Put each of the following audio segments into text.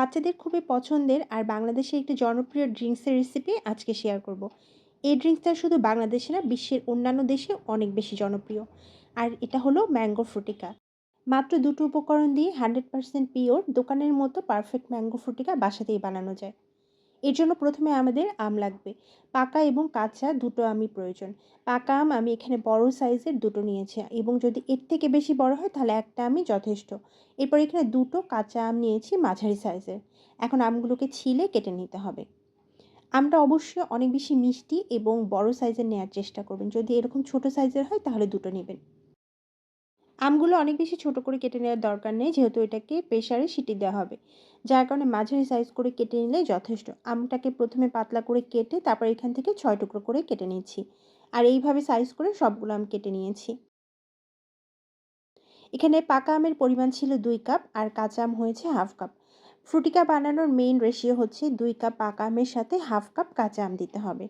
বাচ্চাদের খুবই পছন্দের আর বাংলাদেশের একটি জনপ্রিয় ড্রিঙ্কসের রেসিপি আজকে শেয়ার করব। এই ড্রিঙ্কসটা শুধু বাংলাদেশে না, বিশ্বের অন্যান্য দেশে অনেক বেশি জনপ্রিয়। আর এটা হলো ম্যাঙ্গো ফ্রুটিকা। মাত্র দুটো উপকরণ দিয়ে হান্ড্রেড পারসেন্ট পিওর দোকানের মতো পারফেক্ট ম্যাঙ্গো ফ্রুটিকা বাসাতেই বানানো যায়। এর জন্য প্রথমে আমাদের আম লাগবে। পাকা এবং কাঁচা দুটো আমি প্রয়োজন। পাকা আম আমি এখানে বড় সাইজের দুটো নিয়েছি এবং যদি এর থেকে বেশি বড় হয় তাহলে একটা আমি যথেষ্ট। এরপর এখানে দুটো কাঁচা আম নিয়েছি মাঝারি সাইজের। এখন আমগুলোকে ছিলে কেটে নিতে হবে। আমটা অবশ্যই অনেক বেশি মিষ্টি এবং বড় সাইজের নেওয়ার চেষ্টা করবেন। যদি এরকম ছোট সাইজের হয় তাহলে দুটো নেবেন। আমগুলো অনেক বেশি ছোট করে কেটে নেওয়ার দরকার নেই, যেহেতু এটাকে প্রেশারে সিটি দেওয়া হবে। যার কারণে মাঝারি সাইজ করে কেটে নিলে যথেষ্ট। আমটাকে প্রথমে পাতলা করে কেটে তারপর এখান থেকে ছয় টুকরো করে কেটে নিয়েছি আর এইভাবে সাইজ করে সবগুলো আম কেটে নিয়েছি। এখানে পাকা আমের পরিমাণ ছিল দুই কাপ আর কাঁচা আম হয়েছে হাফ কাপ ফ্রুটিকা বানানোর মেইন রেশিও হচ্ছে দুই কাপ পাকা আমের সাথে হাফ কাপ কাঁচা আম দিতে হবে।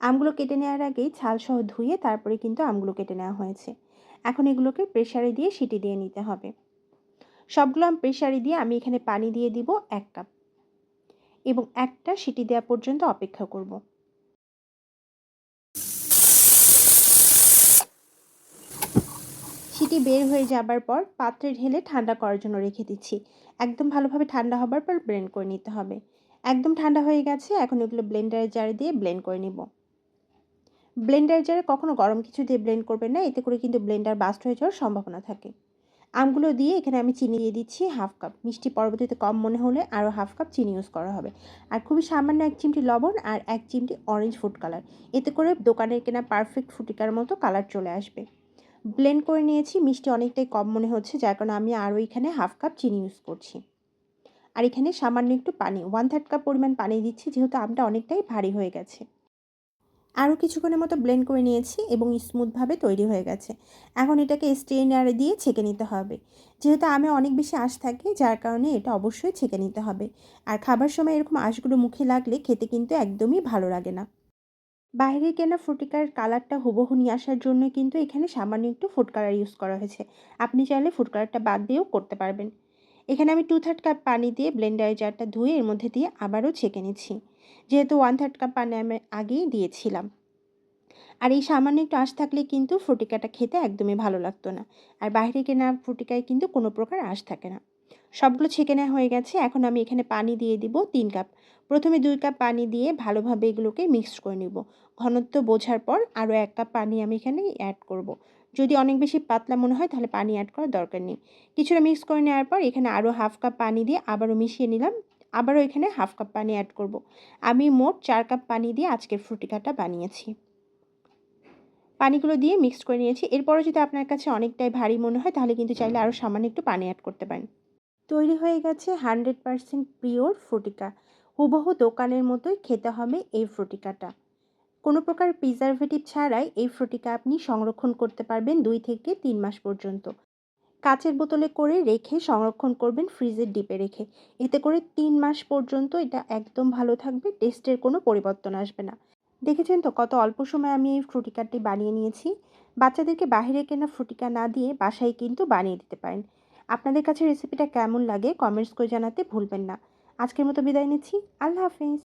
আমগুলো কেটে নেওয়ার আগেই ছালসহ ধুয়ে তারপরে কিন্তু আমগুলো কেটে নেওয়া হয়েছে। এখন এগুলোকে প্রেশারে দিয়ে সিটি দিয়ে নিতে হবে। সবগুলো আমি প্রেশারে দিয়ে আমি এখানে পানি দিয়ে দিব এক কাপ এবং একটা সিটি দেওয়া পর্যন্ত অপেক্ষা করব। সিটি বের হয়ে যাবার পর পাত্রে ঢেলে ঠান্ডা করার জন্য রেখে দিচ্ছি। একদম ভালোভাবে ঠান্ডা হবার পর ব্লেন্ড করে নিতে হবে। একদম ঠান্ডা হয়ে গেছে, এখন এগুলো ব্লেন্ডারের জারে দিয়ে ব্লেন্ড করে নিব। ব্লেন্ডার জারে কখনো গরম কিছু দিয়ে ব্লেন্ড করবেন না, এতে করে কিন্তু ব্লেন্ডার বাস্ট হয়ে যাওয়ার সম্ভাবনা থাকে। আমগুলো দিয়ে এখানে আমি চিনি দিয়ে দিচ্ছি হাফ কাপ। মিষ্টি পরবর্তীতে কম মনে হলে আরও হাফ কাপ চিনি ইউজ করা হবে। আর খুবই সামান্য এক চিমটি লবণ আর এক চিমটি অরেঞ্জ ফুড কালার এতে করে দোকানের কেনা পারফেক্ট ফুটিকার মতো কালার চলে আসবে। ব্লেন্ড করে নিয়েছি, মিষ্টি অনেকটাই কম মনে হচ্ছে, যার কারণে আমি আরও এখানে হাফ কাপ চিনি ইউজ করছি। আর এখানে সামান্য একটু পানি ওয়ান থার্ড কাপ পরিমাণ পানি দিচ্ছি, যেহেতু আমটা অনেকটাই ভারী হয়ে গেছে। আরও কিছুক্ষণের মতো ব্লেন্ড করে নিয়েছি এবং স্মুথভাবে তৈরি হয়ে গেছে। এখন এটাকে স্ট্রেনারে দিয়ে ছেঁকে নিতে হবে। যেহেতু আমে অনেক বেশি আঁশ থাকে, যার কারণে এটা অবশ্যই ছেঁকে নিতে হবে। আর খাবার সময় এরকম আঁশগুলো মুখে লাগলে খেতে কিন্তু একদমই ভালো লাগে না। বাইরে কেনা ফুটিকার কালারটা হুবহু নিয়ে আসার জন্য কিন্তু এখানে সামান্য একটু ফুড কালার ইউজ করা হয়েছে। আপনি চাইলে ফুড কালারটা বাদ দিয়েও করতে পারবেন। এখানে আমি টু থার্ড কাপ পানি দিয়ে ব্লেন্ডার জারটা ধুয়ে এর মধ্যে দিয়ে আবারও ছেঁকে নিচ্ছি। যেহেতু ওয়ান থার্ড কাপ পানি আমি আগেই দিয়েছিলাম। আর এই সামান্য একটু আঁশ থাকলে কিন্তু ফুটিকাটা খেতে একদমই ভালো লাগতো না। আর বাইরে কেনা ফুটিকায় কিন্তু কোনো প্রকার আঁশ থাকে না। সবগুলো ছেঁকে নেওয়া হয়ে গেছে। এখন আমি এখানে পানি দিয়ে দিব তিন কাপ প্রথমে দুই কাপ পানি দিয়ে ভালোভাবে এগুলোকে মিক্সড করে নিব। ঘনত্ব বোঝার পর আরও এক কাপ পানি আমি এখানে অ্যাড করব। যদি অনেক বেশি পাতলা মনে হয়, তাহলে পানি অ্যাড করার দরকার নেই। কিছুটা মিক্স করে নেওয়ার পর এখানে আরও হাফ কাপ পানি দিয়ে আবারও মিশিয়ে নিলাম। আবারও এখানে হাফ কাপ পানি অ্যাড করব। আমি মোট চার কাপ পানি দিয়ে আজকের ফ্রুটিকাটা বানিয়েছি। পানিগুলো দিয়ে মিক্সড করে নিয়েছি। এরপরও যদি আপনার কাছে অনেকটাই ভারী মনে হয়, তাহলে কিন্তু চাইলে আরও সামান্য একটু পানি অ্যাড করতে পারেন। তৈরি হয়ে গেছে হান্ড্রেড পারসেন্ট পিওর ফ্রুটিকা হুবহু দোকানের মতোই খেতে হবে এই ফ্রুটিকাটা কোনো প্রকার প্রিজারভেটিভ ছাড়াই এই ফ্রুটিকা আপনি সংরক্ষণ করতে পারবেন দুই থেকে তিন মাস পর্যন্ত। কাচের বোতলে করে রেখে সংরক্ষণ করবেন ফ্রিজের ডিপে রেখে। এতে করে তিন মাস পর্যন্ত এটা একদম ভালো থাকবে টেস্টের কোনো পরিবর্তন আসবে না। দেখেছেন তো কত অল্প সময় আমি এই ফ্রুটিকারটি বানিয়ে নিয়েছি? বাচ্চাদেরকে বাইরে কেনা ফ্রুটিকা না দিয়ে বাসায় কিন্তু বানিয়ে দিতে পারেন। আপনাদের কাছে রেসিপিটা কেমন লাগে কমেন্টস করে জানাতে ভুলবেন না। আজকের মতো বিদায় নিচ্ছি। আল্লাহ হাফিজ।